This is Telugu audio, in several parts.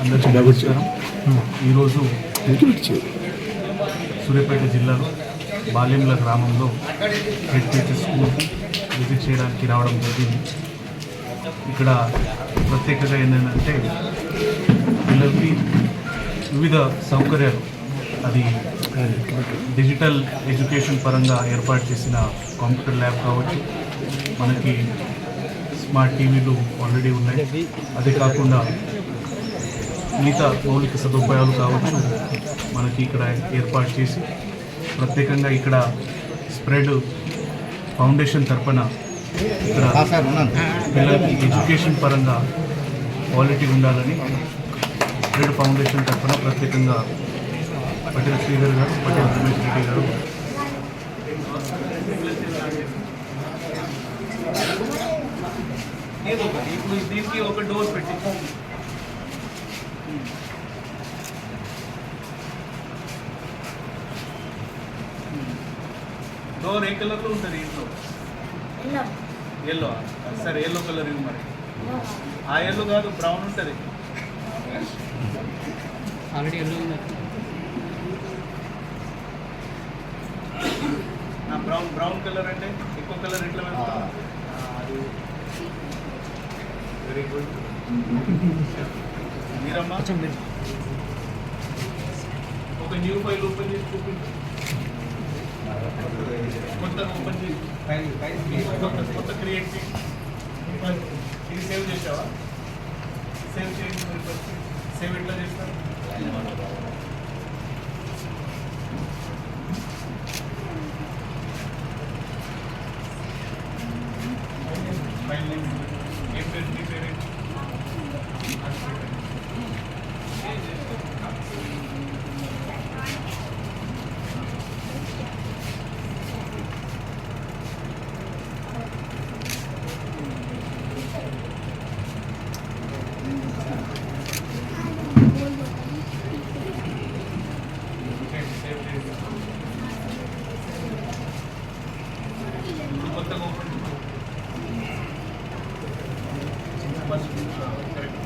అందరికీ నమస్కారం. ఈరోజు సూర్యాపేట జిల్లాలో బాల్యంల గ్రామంలో టీచర్ స్కూల్ విజిట్ చేయడానికి రావడం జరిగింది. ఇక్కడ ప్రత్యేకత ఏంటంటే పిల్లలకి వివిధ సౌకర్యాలు. అది డిజిటల్ ఎడ్యుకేషన్ పరంగా ఏర్పాటు చేసిన కంప్యూటర్ ల్యాబ్ కావచ్చు. మనకి స్మార్ట్ టీవీలు ఆల్రెడీ ఉన్నాయి. అదే కాకుండా మిగతా మౌలిక సదుపాయాలు కావచ్చు మనకి ఇక్కడ ఏర్పాటు చేసి ప్రత్యేకంగా ఇక్కడ స్ప్రెడ్ ఫౌండేషన్ తరపున ఇక్కడ పిల్లలకి ఎడ్యుకేషన్ పరంగా క్వాలిటీ ఉండాలని స్ప్రెడ్ ఫౌండేషన్ తరపున ప్రత్యేకంగా పటేల్ శ్రీధర్ గారు పటేల్ రమేష్ రెడ్డి గారు. దీనికి ఒక డోర్ పెట్టి డోర్ ఏ కలర్లో ఉంటుంది ఇంట్లో ఎల్లో సరే ఎల్లో కలర్ ఇవి మరి. ఆ ఎల్లో కాదు బ్రౌన్ ఉంటుంది. ఆల్రెడీ ఎల్లో ఉంది. బ్రౌన్ బ్రౌన్ కలర్ అంటే ఎక్కువ కలర్ ఎట్లా అది. వెరీ గుడ్ మీరమ్మా? ఒక న్యూ ఫైల్ ఓపెన్ చేసి చూపించు. కొత్త ఓపెన్ చేసి కొత్త క్రియేట్ చేసి ఇది సేవ్ చేసావా? సేవ్ చేయండి సేవ్ ఎట్లా చేస్తారు ఫైల్ నేమ్ ఏం పేరు మీ పేరు ఏంటి? సేవ్ చేసి ఇప్పుడు కొత్తగా open first correct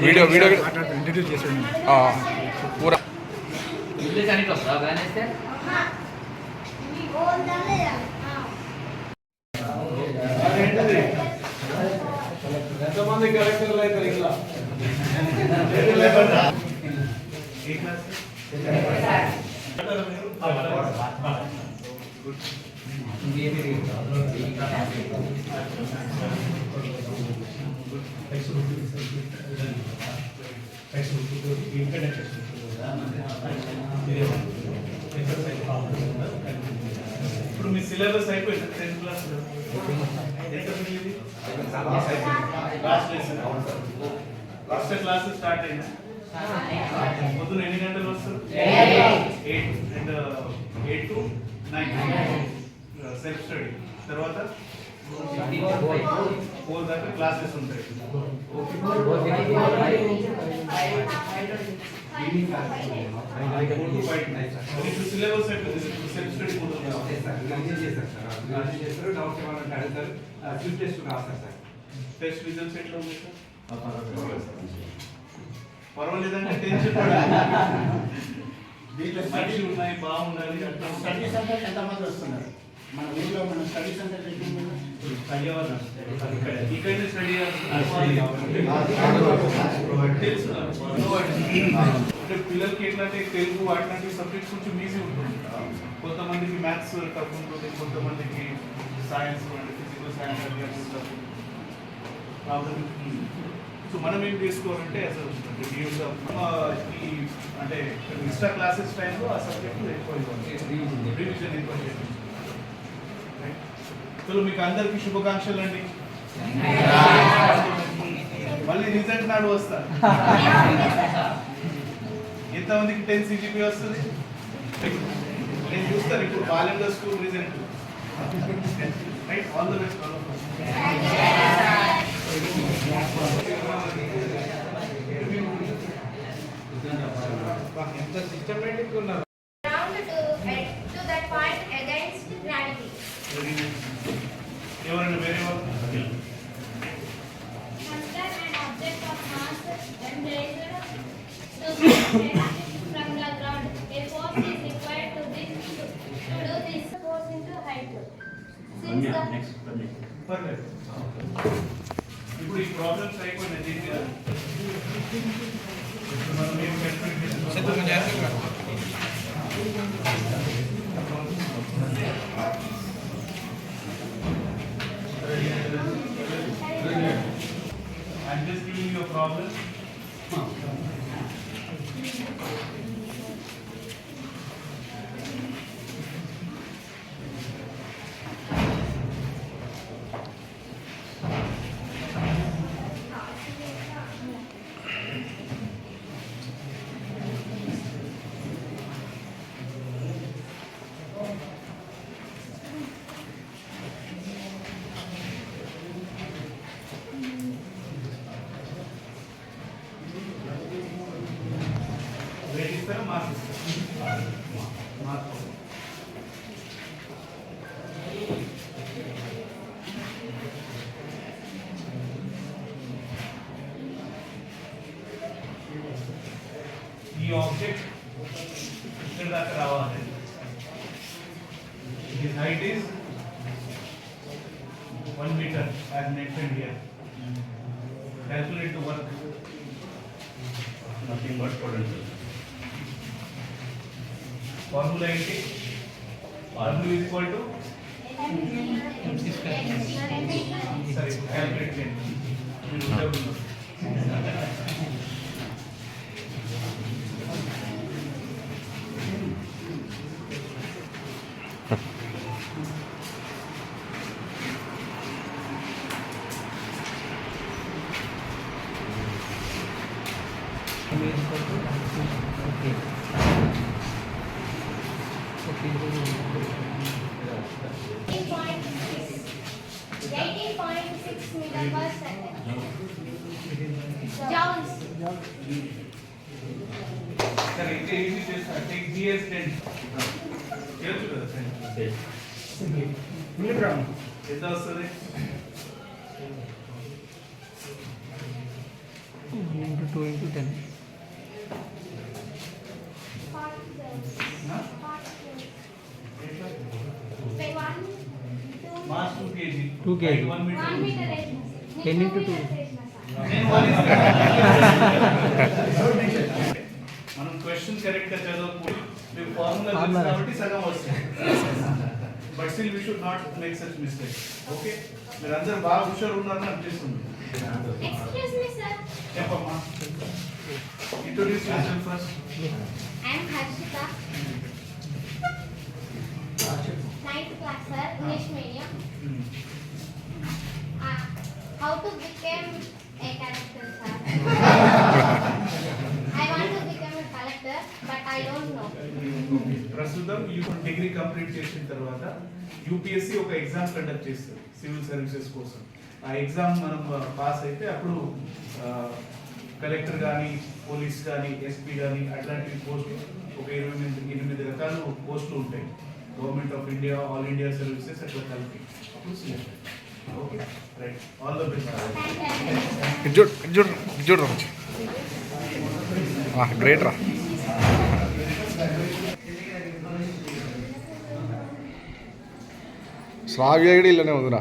video video ఆ, పూరా ఎంతమంది కలెక్టర్లు అయితే ఇట్లా గుడ్ ఇప్పుడు మీ సిలబస్ అయిపోయింది. Tenth class last class start అయింది? పొద్దున ఎన్ని గంటలు వస్తారు? Eight. And eight to nine. Self study తర్వాత ఫోర్ దాకా క్లాసెస్ ఉంటాయి. ఫోర్ టు ఫైవ్ ఇప్పుడు సిలబస్ అయిపోయింది ఇప్పుడు సెల్ఫ్ స్టడీ టెస్ట్ రిజల్ట్స్ ఎట్లా ఉంది సార్ పర్వాలేదంటే టెన్షన్ మనిషి ఉన్నాయి బాగుండాలి అట్లా స్టడీ సెంటర్ ఎంతమంది వస్తున్నారు? మన ఊళ్ళో మన స్టడీ సెంటర్ అంటే పిల్లలకి ఎట్లాంటి తెలుగు అట్లాంటి సబ్జెక్ట్స్ కొంచెం ఈజీ ఉంటుంది. కొంతమందికి మ్యాథ్స్ టఫ్ ఉంటుంది కొంతమందికి సైన్స్ అంటే ఫిజికల్ సైన్స్ అంటే కాబట్టి సో మనం ఏం చేసుకోవాలంటే అసలు ఈ అంటే ఎక్స్ట్రా క్లాసెస్ టైంలో ఆ సబ్జెక్ట్ ఎక్కువ రివిజన్ ఎక్కువ చేయాలి. అసలు మీకు అందరికి శుభాకాంక్షలు అండి. మళ్ళీ రిజల్ట్ నాడు వస్తా. ఎంతమందికి టెన్ సిజిపి వస్తుంది? నేను చూస్తాను ఇప్పుడు బాలెండో school result. Right all the best ఎంత సిస్టమేటిక్ ఉన్నారు. Round to. Calculate చేస్తున్నాం? ఈ ఆబ్జెక్ట్ ఇక్కడ దాకా రావాలి this height is one meter as mention here calculate the work nothing but formula ఏంటి is equal to సరే క్యాలిక్యులేట్ చేయండి మీరు Joules. సరే ఇంకా ఈజీ చేస్తా టేక్ జిఎస్ టెన్ చేయొచ్చు కదా టెన్ మిలిగ్రామ్ ఎంత వస్తుంది into two into ten Forty joules. Huh? Forty joules. Say one, two, mass two kg Two kg. One metre one meter వేసిన. Ten నేను into two two. meters వేసిన సార్. నేను one ఇస్తాను. మనం క్వశ్చన్ కరెక్ట్ గా చదవకపోతే మీకు ఫార్ములా తెలుసు Formula. కాబట్టి సగం వస్తుంది but still we should not make such mistake okay మీరు అందరూ బాగా హుషారు ఉన్నారని అనిపిస్తుంది Excuse me, sir. చెప్పమ్మా introduce your first I am Harshita. Ninth class, sir. English medium. Uh, how to become a collector, sir? I want to become a collector, but I don't know. ప్రస్తుతం యూ డిగ్రీ కంప్లీట్ చేసిన తర్వాత యూపీఎస్సి ఒక ఎగ్జామ్ కండక్ట్ చేస్తుంది సివిల్ సర్వీసెస్ కోసం ఆ ఎగ్జామ్ మనం పాస్ అయితే అప్పుడు కలెక్టర్ కానీ పోలీస్ కానీ ఎస్పీ కానీ అట్లాంటి పోస్టులు ఒక ఇరవై ఎనిమిది ఎనిమిది రకాలు పోస్టులు ఉంటాయి government of India all India services అట్లా కలిపి అప్పుడు select okay right all the best Thank you. ఇది చూడు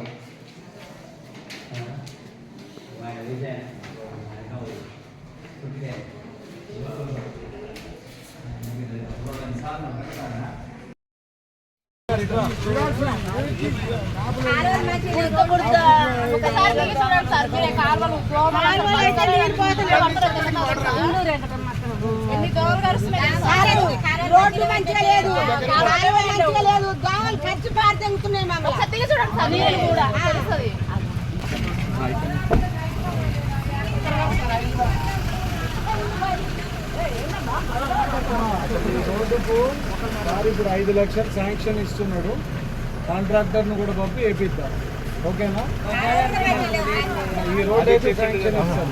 రోడ్లు మంచిగా లేదు మంచిగా లేదు దోమలు ఖర్చు పారుతున్నాయి తెగుతున్నాయి మమ్మల్ని కూడా రోడ్డుకు సార్ ఇప్పుడు ఐదు లక్షలు శాంక్షన్ ఇస్తున్నాడు కాంట్రాక్టర్ను కూడా పంపి వేపిద్దాం ఓకేనా ఈ రోడ్ అయితే శాంక్షన్ ఇస్తాం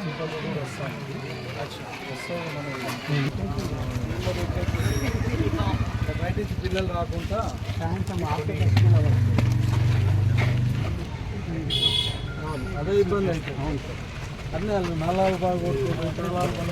కూడా పిల్లలు రాకుండా సాయంత్రం అదే ఇబ్బంది అయితే అవును సార్ అన్నీ వాళ్ళు నల్లాలు బాగా బాగా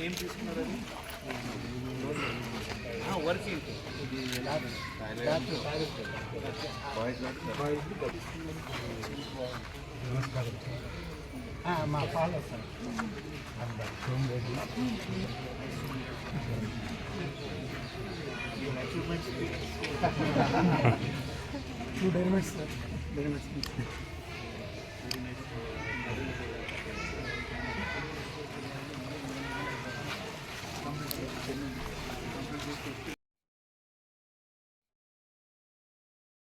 ఏం తీసుకున్నారు అది వర్కింగ్ మా follow sir achievements to diary minutes sir 誰も知ってない。